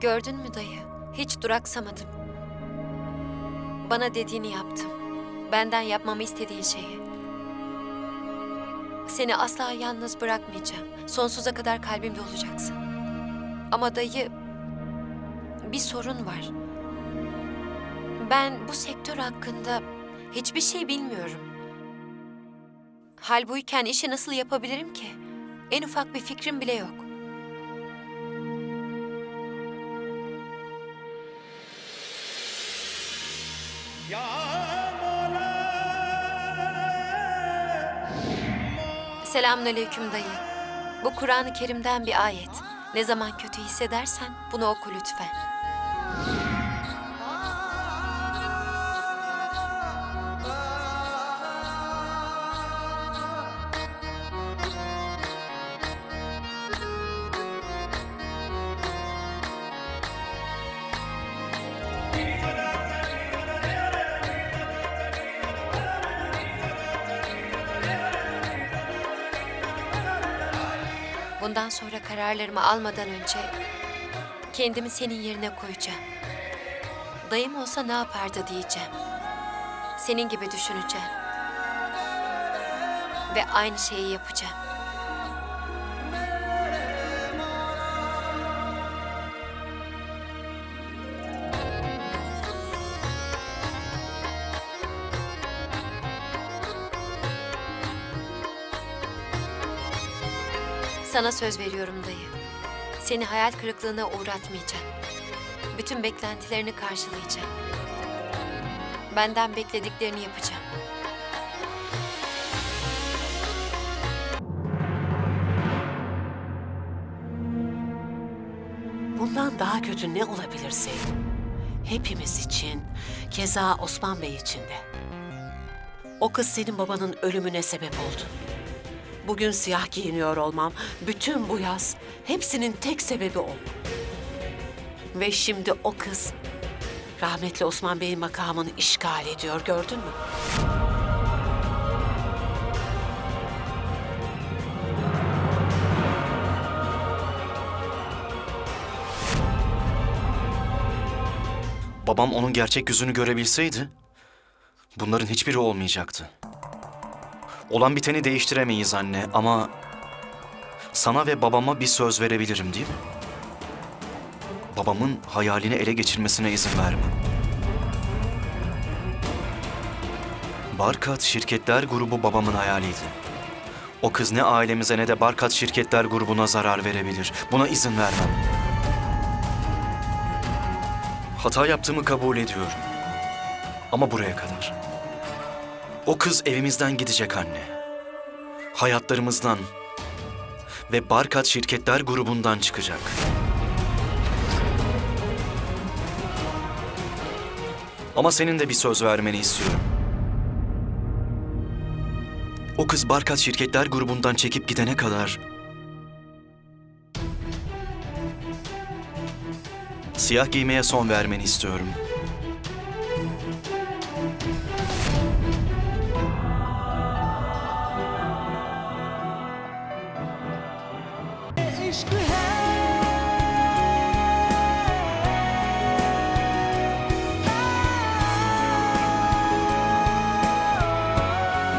Gördün mü dayı? Hiç duraksamadım. Bana dediğini yaptım. Benden yapmamı istediğin şeyi. Seni asla yalnız bırakmayacağım. Sonsuza kadar kalbimde olacaksın. Ama dayı, bir sorun var. Ben bu sektör hakkında hiçbir şey bilmiyorum. Hal buyken işi nasıl yapabilirim ki? En ufak bir fikrim bile yok. Selamünaleyküm dayı. Bu Kur'an-ı Kerim'den bir ayet. Ne zaman kötü hissedersen bunu oku lütfen. Bundan sonra kararlarımı almadan önce kendimi senin yerine koyacağım. Dayım olsa ne yapardı diyeceğim. Senin gibi düşüneceğim. Ve aynı şeyi yapacağım. Sana söz veriyorum dayı. Seni hayal kırıklığına uğratmayacağım. Bütün beklentilerini karşılayacağım. Benden beklediklerini yapacağım. Bundan daha kötü ne olabilir Sevim? Hepimiz için, keza Osman Bey için de. O kız senin babanın ölümüne sebep oldu. Bugün siyah giyiniyor olmam, bütün bu yaz, hepsinin tek sebebi o. Ve şimdi o kız rahmetli Osman Bey'in makamını işgal ediyor, gördün mü? Babam onun gerçek yüzünü görebilseydi bunların hiçbiri olmayacaktı. Olan biteni değiştiremeyiz anne ama sana ve babama bir söz verebilirim değil mi? Babamın hayalini ele geçirmesine izin vermem. Barkat Şirketler Grubu babamın hayaliydi. O kız ne ailemize ne de Barkat Şirketler Grubu'na zarar verebilir. Buna izin vermem. Hata yaptığımı kabul ediyorum. Ama buraya kadar. O kız evimizden gidecek anne. Hayatlarımızdan ve Barkat Şirketler grubundan çıkacak. Ama senin de bir söz vermeni istiyorum. O kız Barkat Şirketler grubundan çekip gidene kadar Siyah giymeye son vermeni istiyorum. aşkı